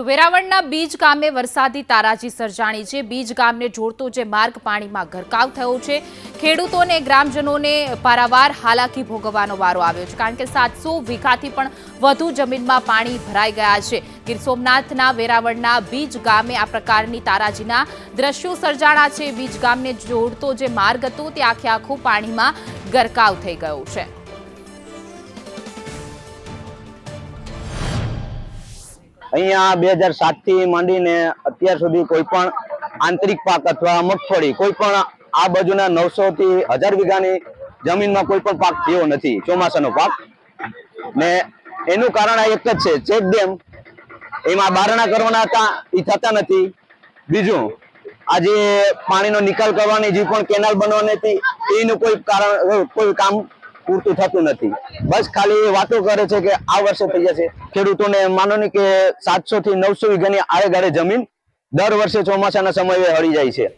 તો વેરાવળના બીજ ગામે વરસાદી તારાજી સર્જાણી છે. બીજ ગામને જોડતો જે માર્ગ પાણીમાં ગરકાવ થયો છે. ખેડૂતોને ગ્રામજનોને પારાવાર હાલાકી ભોગવવાનો વારો આવ્યો છે. કારણ કે સાતસો વીઘાથી પણ વધુ જમીનમાં પાણી ભરાઈ ગયા છે. ગીર સોમનાથના વેરાવળના બીજ ગામે આ પ્રકારની તારાજીના દ્રશ્યો સર્જાણા છે. બીજ ગામને જોડતો જે માર્ગ હતો તે આખે આખું પાણીમાં ગરકાવ થઈ ગયો છે. અહીંયા બે હજાર સાતથી માંડીને અત્યાર સુધી કોઈ પણ આંતરિક પાક અથવા મગફળી કોઈ પણ આ બાજુના નવસો થી હજાર વીઘાની જમીનમાં કોઈ પણ પાક થયો નથી, ચોમાસાનો પાક. ને એનું કારણ આ એક જ છે, ચેક ડેમ, એમાં બારણા કરવાના હતા એ થતા નથી. બીજું, આજે પાણીનો નિકાલ કરવાની જે પણ કેનાલ બનવાની હતી, એનું કોઈ કારણ, કોઈ કામ પૂરતું થતું નથી. બસ ખાલી વાતો કરે છે કે આ વર્ષે થઈ જશે. ખેડૂતોને માનો ને કે સાતસો થી નવસો વીઘાની આડે ગાડે જમીન દર વર્ષે ચોમાસાના સમયે હળી જાય છે.